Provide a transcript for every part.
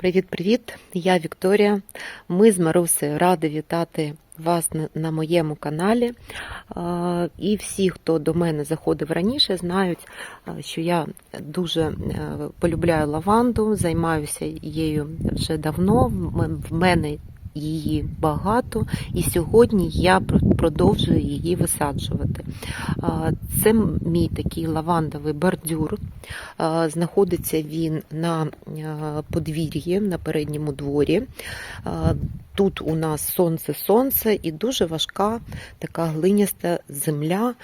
Привіт-привіт! Я Вікторія. Ми з Марусею раді вітати вас на- на моєму каналі. І всі, хто до мене заходив раніше, знають, що я дуже е, полюбляю лаванду, займаюся її вже давно. В мене її багато, і сьогодні я продовжую її висаджувати. Це мій такий лавандовий бордюр. Знаходиться він на подвір'ї на передньому дворі. Тут у нас сонце-сонце і дуже важка така глиняста земля.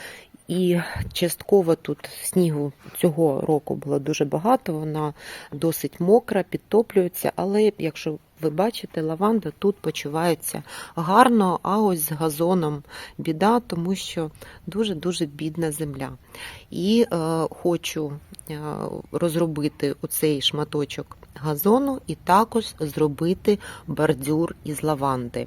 І частково тут снігу цього року було дуже багато, вона досить мокра, підтоплюється, але якщо ви бачите, лаванда тут почувається гарно, а ось з газоном біда, тому що дуже-дуже бідна земля. І е, хочу е, розробити оцей шматочок газону і також зробити бордюр із лаванди.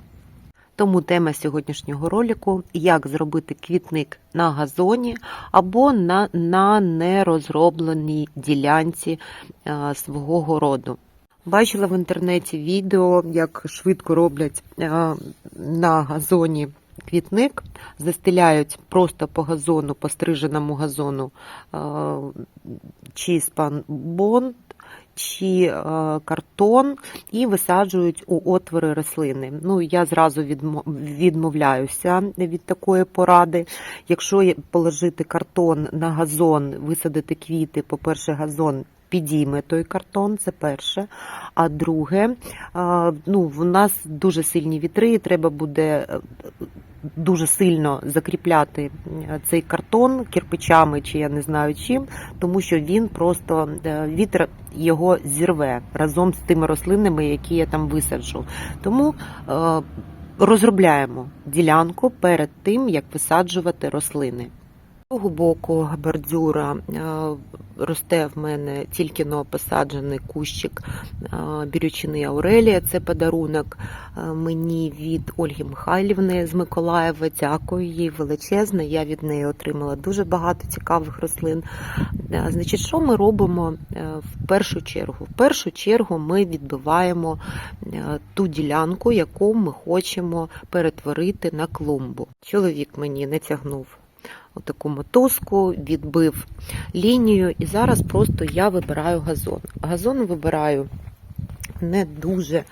Тому тема сьогоднішнього ролику як зробити квітник на газоні або на, на нерозробленій ділянці е, свого городу. Бачила в інтернеті відео, як швидко роблять е, на газоні квітник, застеляють просто по газону, по стриженому газону е, чи спанбон, чи е, картон і висаджують у отвори рослини. Ну, я зразу відмо- відмовляюся від такої поради. Якщо положити картон на газон, висадити квіти, по-перше, газон підійме той картон, це перше. А друге, ну, в нас дуже сильні вітри, і треба буде е, дуже сильно закріпляти цей картон кирпичами, чи я не знаю чим, тому що він просто е, вітер його зірве разом з тими рослинами, які я там висаджу. Тому е, розробляємо ділянку перед тим, як висаджувати рослини. З того боку бордюра е, росте в мене тільки но посаджений кущик е, бірючини Аурелія. Це подарунок е, мені від Ольги Михайлівни з Миколаєва. Дякую їй величезне. Я від неї отримала дуже багато цікавих рослин. Значить, що ми робимо в першу чергу? В першу чергу ми відбиваємо ту ділянку, яку ми хочемо перетворити на клумбу. Чоловік мені натягнув отаку мотузку, відбив лінію, і зараз просто я вибираю газон. Газон вибираю не дуже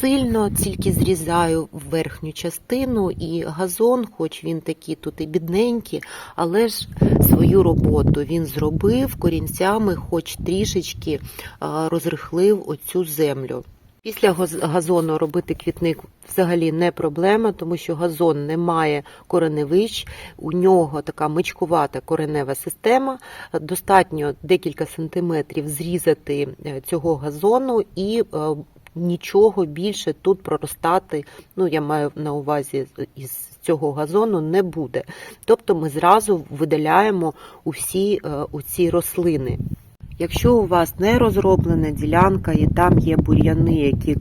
сильно, тільки зрізаю верхню частину, і газон, хоч він такий тут і бідненький, але ж свою роботу він зробив корінцями, хоч трішечки розрихлив оцю землю. Після газ- газону робити квітник взагалі не проблема, тому що газон не має кореневищ, у нього така мичкувата коренева система. Достатньо декілька сантиметрів зрізати е, цього газону і е, нічого більше тут проростати, ну я маю на увазі із цього газону не буде. Тобто ми зразу видаляємо усі е, оці рослини. Якщо у вас не розроблена ділянка і там є бур'яни, які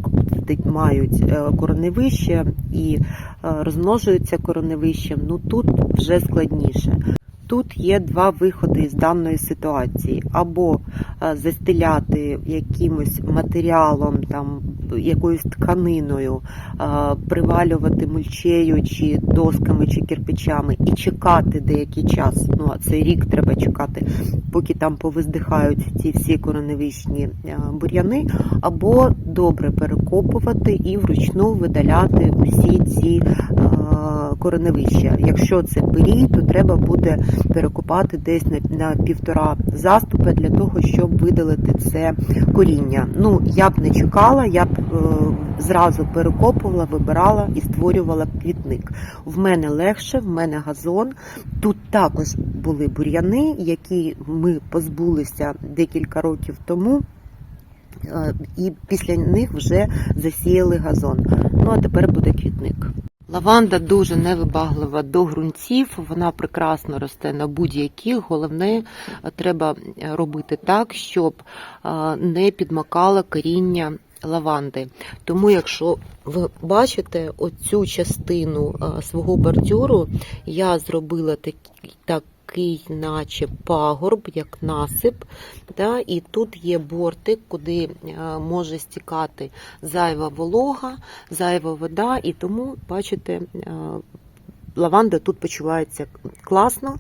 мають е, кореневище і е, розмножуються кореневищем, ну тут вже складніше. Тут є два виходи із даної ситуації: або е, застеляти якимось матеріалом, там якоюсь тканиною, е, привалювати мульчею чи досками чи кирпичами і чекати деякий час. Ну а цей рік треба чекати, поки там повиздихають ці всі короневичні е, бур'яни, або добре перекопувати і вручну видаляти усі ці кореневища. Якщо це пирій, то треба буде перекопати десь на, півтора заступи для того, щоб видалити це коріння. Ну я б не чекала, я б е, зразу перекопувала, вибирала і створювала квітник. В мене легше, в мене газон. Тут також були бур'яни, які ми позбулися декілька років тому. Е, І після них вже засіяли газон. Ну а тепер буде квітник. Лаванда дуже невибаглива до ґрунтів, вона прекрасно росте на будь-яких. Головне, е, треба е, робити так, щоб е, не підмакало коріння лаванди. Тому, якщо ви бачите оцю частину свого бордюру, я зробила так, так такий, наче пагорб, як насип. Да? І тут є бортик, куди е, може стікати зайва волога, зайва вода, і тому, бачите, е, лаванда тут почувається класно.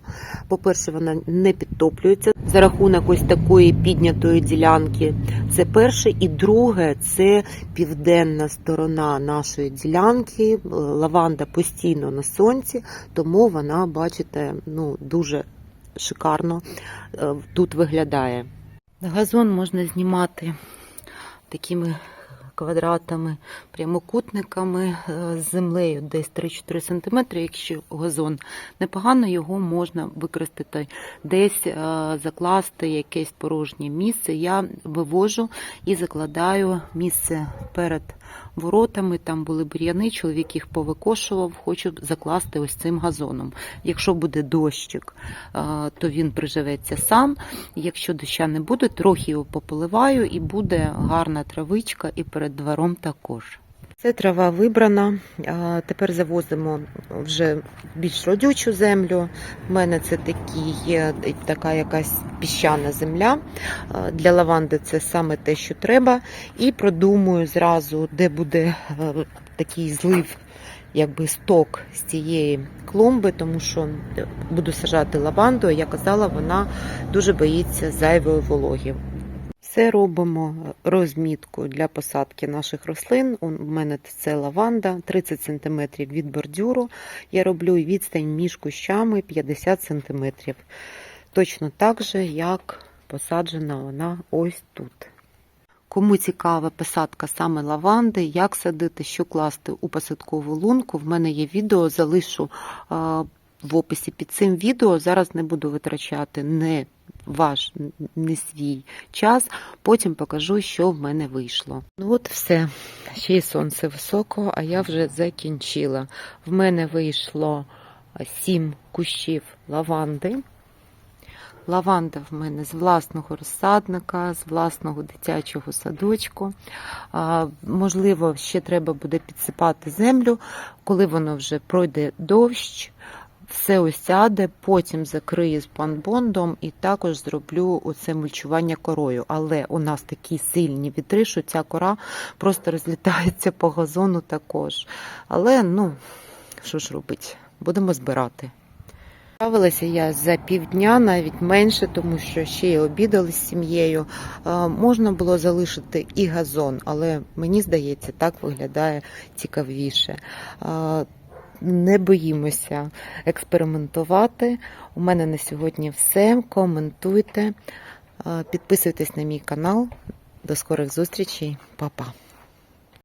По-перше, вона не підтоплюється за рахунок ось такої піднятої ділянки. Це перше. І друге, це південна сторона нашої ділянки. Лаванда постійно на сонці, тому вона, бачите, ну, дуже шикарно е, тут виглядає. Газон можна знімати такими квадратами, прямокутниками е, з землею десь 3-4 см. Якщо газон непогано, його можна використати десь е, закласти якесь порожнє місце. Я вивожу і закладаю місце перед воротами. Там були бур'яни, чоловік їх повикошував. Хочу закласти ось цим газоном. Якщо буде дощик, е, то він приживеться сам. Якщо доща не буде, трохи його пополиваю і буде гарна травичка і перед двором також. Це трава вибрана. Тепер завозимо вже більш родючу землю. У мене це такі є така якась піщана земля. Для лаванди це саме те, що треба. І продумую зразу, де буде е, такий злив, якби сток з цієї клумби, тому що буду сажати лаванду. Я казала, вона дуже боїться зайвої вологи. Все робимо розмітку для посадки наших рослин. У мене це лаванда 30 см від бордюру. Я роблю відстань між кущами 50 см. Точно так же, як посаджена вона ось тут. Кому цікава посадка саме лаванди, як садити, що класти у посадкову лунку, в мене є відео, залишу в описі під цим відео. Зараз не буду витрачати не ваш, не свій час. Потім покажу, що в мене вийшло. Ну от все. Ще й сонце високо, а я вже закінчила. В мене вийшло сім кущів лаванди. Лаванда в мене з власного розсадника, з власного дитячого садочку. А, можливо, ще треба буде підсипати землю, коли воно вже пройде дощ все осяде, потім закрию з панбондом і також зроблю оце мульчування корою. Але у нас такі сильні вітри, що ця кора просто розлітається по газону також. Але, ну, що ж робить, будемо збирати. Справилася я за півдня, навіть менше, тому що ще й обідали з сім'єю. Можна було залишити і газон, але мені здається, так виглядає цікавіше не боїмося експериментувати. У мене на сьогодні все. Коментуйте, підписуйтесь на мій канал. До скорих зустрічей, Па-па!